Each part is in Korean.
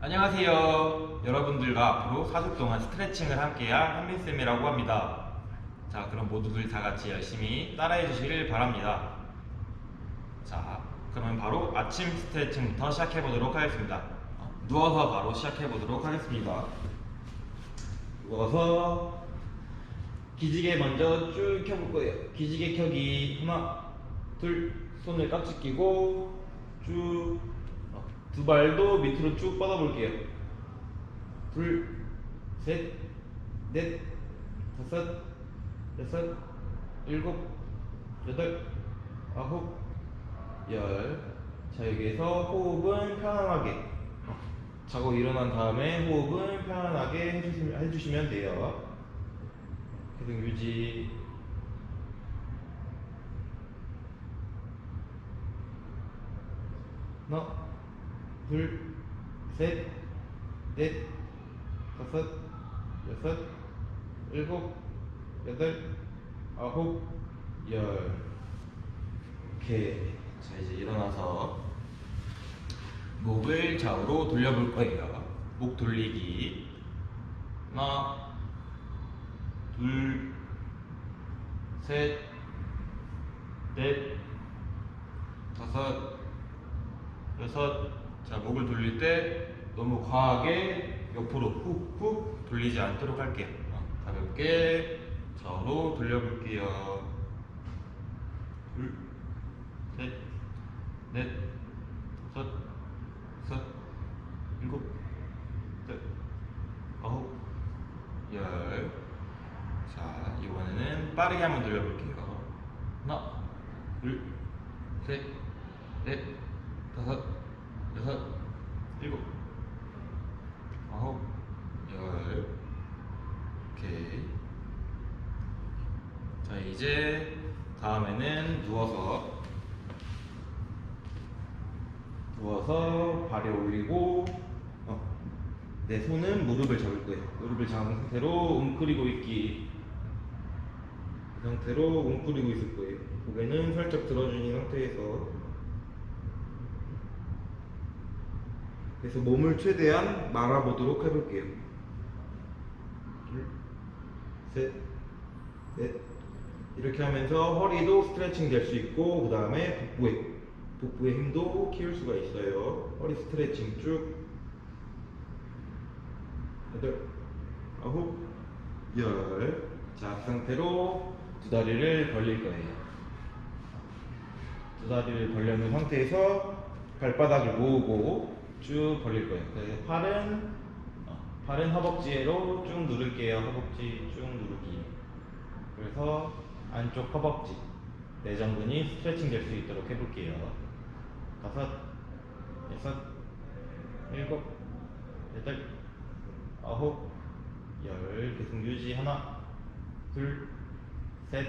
안녕하세요. 여러분들과 앞으로 4주 동안 스트레칭을 함께할 한민쌤이라고 합니다. 자, 그럼 모두들 다 같이 열심히 따라해 주시길 바랍니다. 자, 그러면 바로 아침 스트레칭부터 시작해 보도록 하겠습니다. 어, 누워서 바로 시작해 보도록 하겠습니다. 누워서 기지개 먼저 쭉 켜볼 거예요. 기지개 켜기 하나, 둘, 손을 깍지 끼고 쭉 두 발도 밑으로 쭉 뻗어볼게요. 둘, 셋, 넷, 다섯, 여섯, 일곱, 여덟, 아홉, 열. 자 여기에서 호흡은 편안하게 자고 일어난 다음에 호흡은 편안하게 해주시면, 해주시면 돼요. 계속 유지. 하나, 둘, 셋, 넷, 다섯, 여섯, 일곱, 여덟, 아홉, 열. 오케이. 자 이제 일어나서 목을 좌우로 돌려볼 거예요. 목 돌리기. 하나, 둘, 셋, 넷, 다섯, 여섯. 자, 목을 돌릴 때 너무 과하게 옆으로 훅훅 돌리지 않도록 할게요. 어, 가볍게 좌우로 돌려볼게요. 둘, 셋, 넷, 다섯, 여섯, 일곱, 여덟, 아홉, 열. 자, 이번에는 빠르게 한번 돌려볼게요. 하나, 둘, 셋, 넷, 다섯, 여섯, 일곱, 아홉, 열. 오케이. 자, 이제 다음에는 누워서 누워서 발에 올리고 어, 내 손은 무릎을 잡을 거예요. 무릎을 잡은 상태로 웅크리고 있기. 이 상태로 웅크리고 있을 거예요. 고개는 살짝 들어준 이 상태에서 그래서 몸을 최대한 말아보도록 해볼게요. 둘, 셋, 넷. 이렇게 하면서 허리도 스트레칭 될 수 있고, 그 다음에 복부에, 복부의 힘도 키울 수가 있어요. 허리 스트레칭 쭉. 여덟, 아홉, 열. 자, 그 상태로 두 다리를 벌릴 거예요. 두 다리를 벌려놓은 상태에서 발바닥을 모으고 쭉 벌릴 거예요. 그래서 팔은 어, 팔은 허벅지로 쭉 누를게요. 허벅지 쭉 누르기. 그래서 안쪽 허벅지 내전근이 스트레칭 될 수 있도록 해볼게요. 다섯, 여섯, 일곱, 여덟, 아홉, 열 계속 유지 하나, 둘, 셋,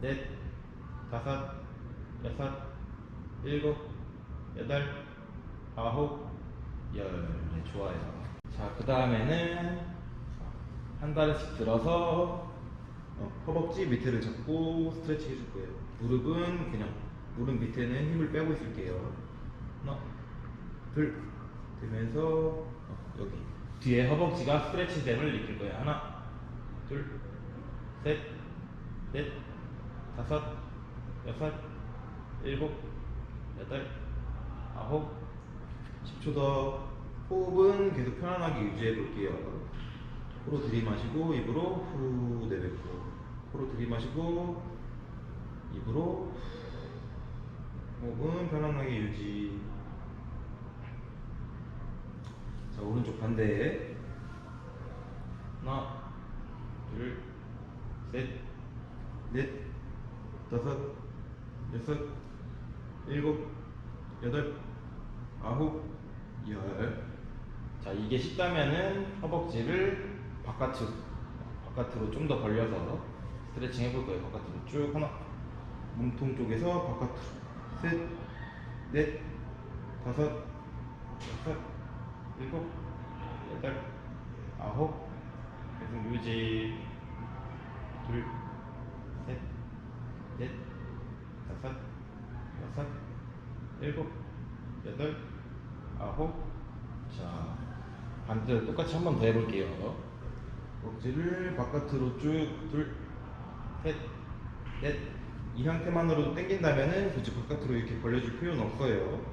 넷, 다섯, 여섯, 일곱, 여덟, 아홉, 열. 네, 좋아요. 자, 그 다음에는 한 다리씩 들어서 어, 허벅지 밑에를 잡고 스트레칭 해줄 거예요. 무릎은 그냥 무릎 밑에는 힘을 빼고 있을게요. 하나, 둘, 되면서 어, 여기 뒤에 허벅지가 스트레칭 됨을 느낄 거예요. 하나, 둘, 셋, 넷, 다섯, 여섯, 일곱, 여덟, 아홉, 10초 더 호흡은 계속 편안하게 유지해 볼게요. 코로 들이마시고 입으로 후 내뱉고 코로 들이마시고 입으로 호흡은 편안하게 유지. 자 오른쪽 반대 하나 둘셋넷 다섯 여섯 일곱 여덟 아홉 열. 자 이게 쉽다면은 허벅지를 바깥으로 바깥으로 좀 더 벌려서 스트레칭 해볼 거예요. 바깥으로 쭉 하나 몸통 쪽에서 바깥으로 셋, 넷, 다섯, 여섯, 일곱, 여덟, 아홉 계속 유지 둘, 셋, 넷, 다섯, 여섯, 일곱, 여덟, 아홉. 자, 반대로 똑같이 한 번 더 해볼게요. 억지를 바깥으로 쭉, 둘, 셋, 넷. 이 상태만으로도 당긴다면은 굳이 바깥으로 이렇게 벌려줄 필요는 없어요.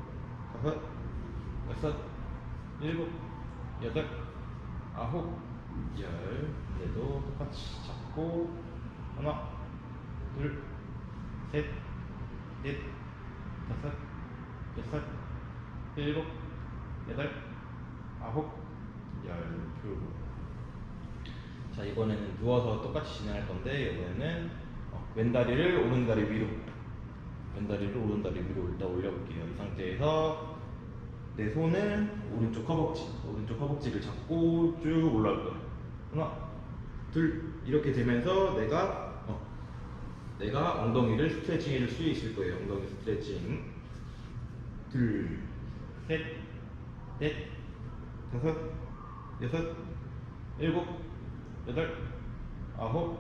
다섯, 여섯, 일곱, 여덟, 아홉, 열. 얘도 똑같이 잡고 하나, 둘, 셋, 넷, 다섯, 여섯, 일곱, 여덟, 아홉, 열. 풀고. 자 이번에는 누워서 똑같이 진행할 건데 이번에는 어, 왼다리를 오른다리 위로. 왼다리를 오른다리 위로 일단 올려볼게요. 이 상태에서 내 손은 오른쪽 허벅지 오른쪽 허벅지를 잡고 쭉 올라올 거예요. 하나 둘 이렇게 되면서 내가 어, 내가 엉덩이를 스트레칭 해줄 수 있을 거예요. 엉덩이 스트레칭. 둘셋넷 다섯 여섯 일곱 여덟 아홉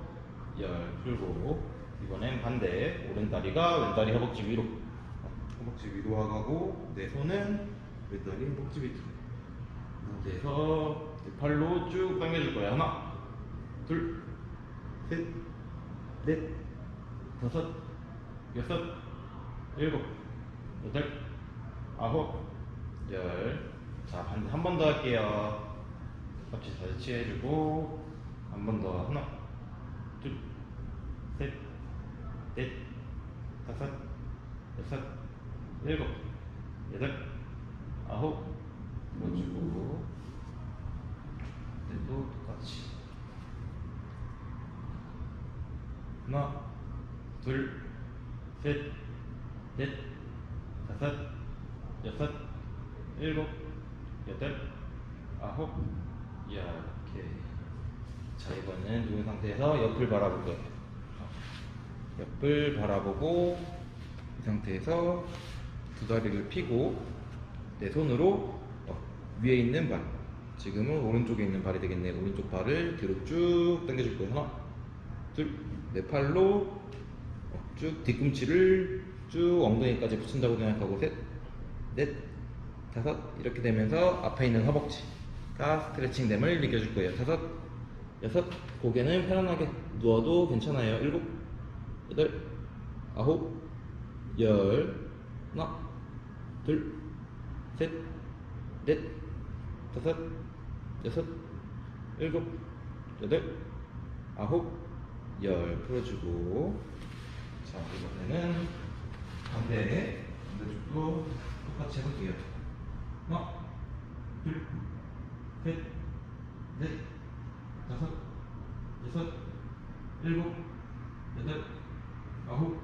열. 풀고 이번엔 반대. 오른다리가 왼다리 허벅지 위로. 어, 허벅지 위로 하고 내 손은 왼다리 허벅지 밑으로. 이 상태에서 내 팔로 쭉 당겨줄 거야. 하나 둘 셋 넷 다섯 여섯 일곱 여덟 아홉 열자 반대 한번 더 할게요. 같이 다시 취해주고 한 번 더 하나 둘셋넷 다섯 여섯 일곱 여덟 아홉. 들어주고 또 똑같이. 하나 둘셋넷 다섯 여섯 일곱 여덟 아홉. 이렇게 자 이번엔 누운 상태에서 옆을 거예요. 옆을 바라보고 이 상태에서 두 다리를 펴고 내 손으로 어, 위에 있는 발. 지금은 오른쪽에 있는 발이 되겠네. 오른쪽 발을 뒤로 쭉 당겨줄 거예요. 하나 둘내 팔로 어, 쭉 뒤꿈치를 쭉 엉덩이까지 붙인다고 생각하고 셋, 넷, 다섯 이렇게 되면서 앞에 있는 허벅지가 스트레칭 됨을 느껴줄 거예요. 다섯, 여섯 고개는 편안하게 누워도 괜찮아요. 일곱, 여덟, 아홉, 열, 하나, 둘, 셋, 넷, 다섯, 여섯, 일곱, 여덟, 아홉, 열 풀어주고 자 이번에는 반대 반대쪽도 똑같이 해볼게요 하나 둘 셋넷 다섯 여섯 일곱 여덟 아홉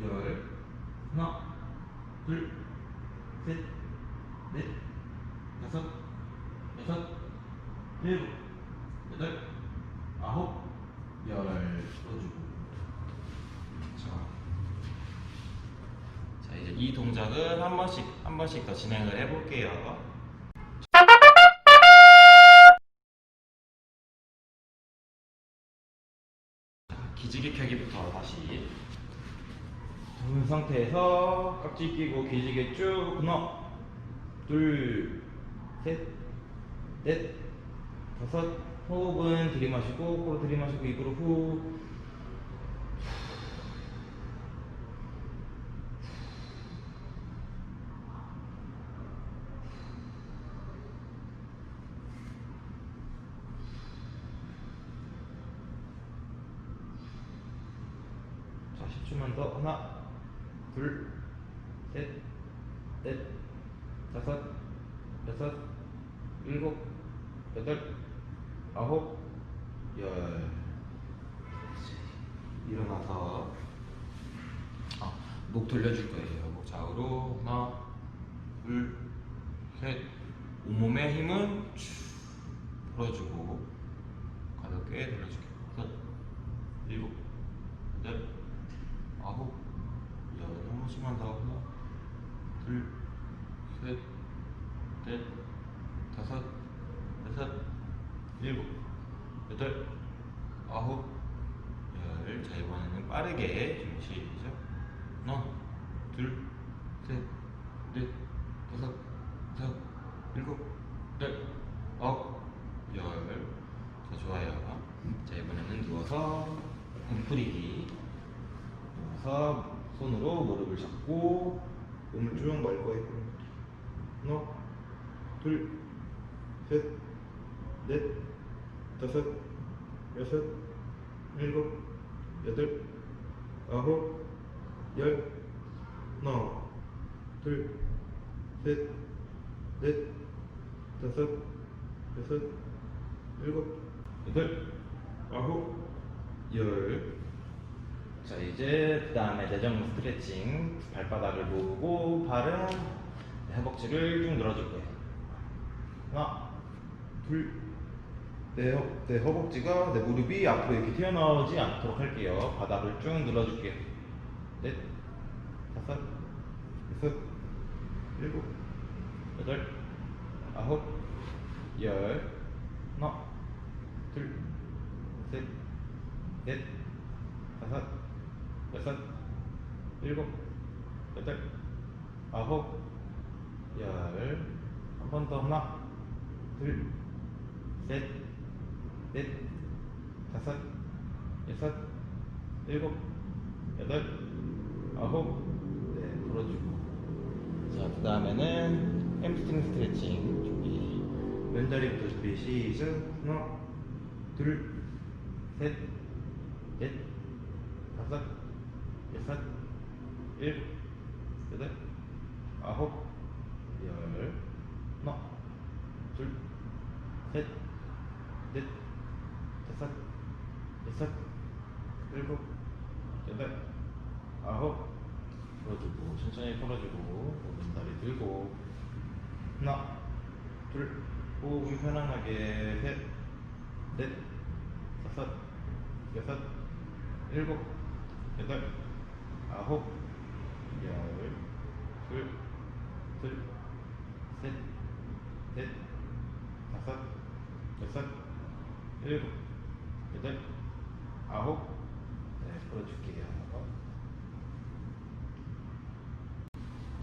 열 하나 둘셋넷 다섯 여섯 일곱 여덟 아홉 열 풀어주고 자, 자 이 동작은 한 번씩 한 번씩 더 진행을 해볼게요. 자, 기지개 펴기부터 다시. 누운 상태에서 깍지 끼고 기지개 쭉 하나 둘셋넷 다섯. 호흡은 들이마시고 코로 들이마시고 입으로 후 자, 10초만 더. 하나, 둘, 셋, 넷, 다섯, 여섯, 일곱, 여덟, 아홉, 열. 일어나서 아, 목 돌려줄 거예요. 목 좌우로 하나, 둘, 셋. 온몸의 힘은 쭉 풀어주고 가볍게 돌려줄게요. 빠르게 좀 시작. 하나 둘셋넷 다섯 여섯 일곱 여덟 아홉 열자 좋아요. 자 이번에는 누워서 덤프리기. 누워서 손으로 무릎을 잡고 몸을 쭉 멀고 있고. 하나 둘셋넷 다섯 여섯 일곱 여덟 아홉 열 하나 둘 셋 넷 다섯 여섯 일곱. 여덟 아홉 열. 자 이제 그 다음에 내전 스트레칭 발바닥을 모으고 발은 허벅지를 쭉 늘어줄 거예요 하나 둘 내 허- 내 허벅지가 내 무릎이 앞으로 이렇게 튀어나오지 않도록 할게요. 바닥을 쭉 눌러줄게요. 넷 다섯 여섯 일곱 여덟 아홉 열 하나 둘 셋 넷 다섯 여섯 일곱 여덟 아홉 열. 한 번 더 하나 둘 셋 넷 다섯 여섯 일곱 여덟 아홉 네 풀어주고. 자 그 다음에는 햄스트링 스트레칭 준비. 왼다리부터 준비 시작 하나 둘 셋 넷 다섯 여섯 일곱 여덟 아홉 열 하나 둘 셋 넷 다섯 여섯 일곱 여덟 아홉. 풀어주고 천천히 풀어주고 오른 다리 들고. 하나 둘 호흡은 편안하게. 셋 넷 다섯 여섯 일곱 여덟 아홉 열 둘 둘 셋 넷 다섯 여섯 일곱 여덟 아홉 네 풀어줄게요.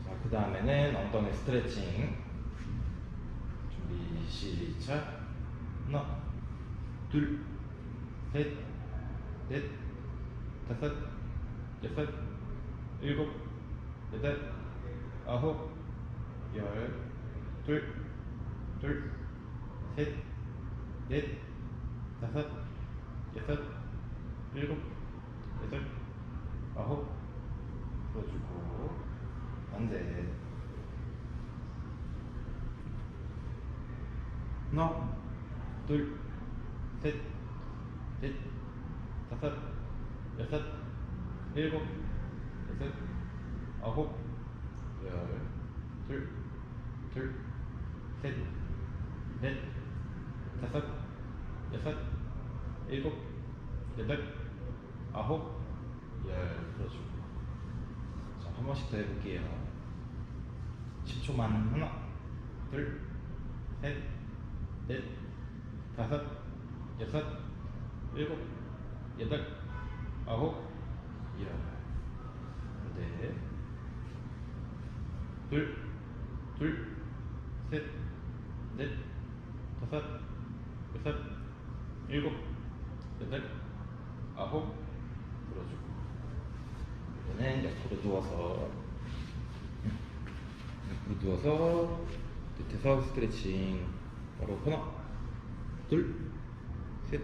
자 그 다음에는 엉덩이 스트레칭 준비 시작. 하나 둘 셋 넷 다섯 여섯 일곱 여덟 아홉 열 둘 둘 셋 넷 다섯 여섯 일곱 여덟 아홉. 풀어주고 반대 하나 둘 셋 넷 다섯 여섯 일곱 여섯 아홉 열 둘 둘 셋 넷 다섯 여섯 일곱 여덟 아홉? 열 풀어주고 자 한 번씩 더 해볼게요. 10초만 하나 둘 셋 넷 다섯 여섯 일곱 여덟 아홉? 열 네. 둘, 둘, 셋, 넷, 다섯, 여섯, 일곱, 여덟, 아홉, 들어주고. 이번엔 옆으로 누워서, 옆으로 누워서, 밑에서 스트레칭. 바로 하나, 둘, 셋,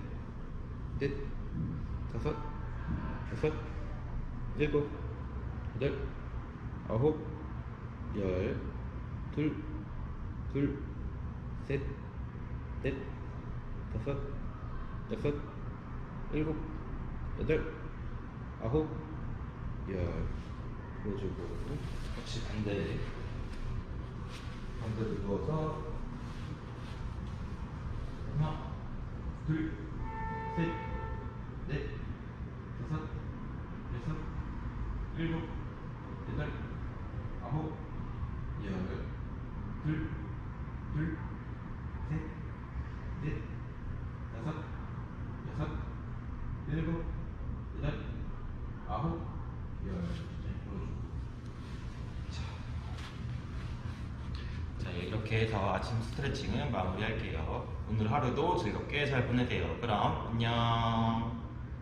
넷, 다섯, 여섯, 일곱, 여덟, 아홉, 열, 둘, 둘, 셋, 넷, 다섯, 여섯, 일곱, 여덟, 아홉, 열. 보여주고, 같이 반대. 반대로 누워서, 하나, 둘, 셋, 넷, 다섯, 여섯, 일곱, 여덟, 아홉, 열, 둘, 둘, 셋, 넷, 다섯, 여섯, 일곱, 여덟, 아홉, 열. 네, 보여주고. 자, 자 이렇게 해서 스트레칭은 마무리할게요. 오늘 하루도 즐겁게 잘 보내세요. 그럼 안녕.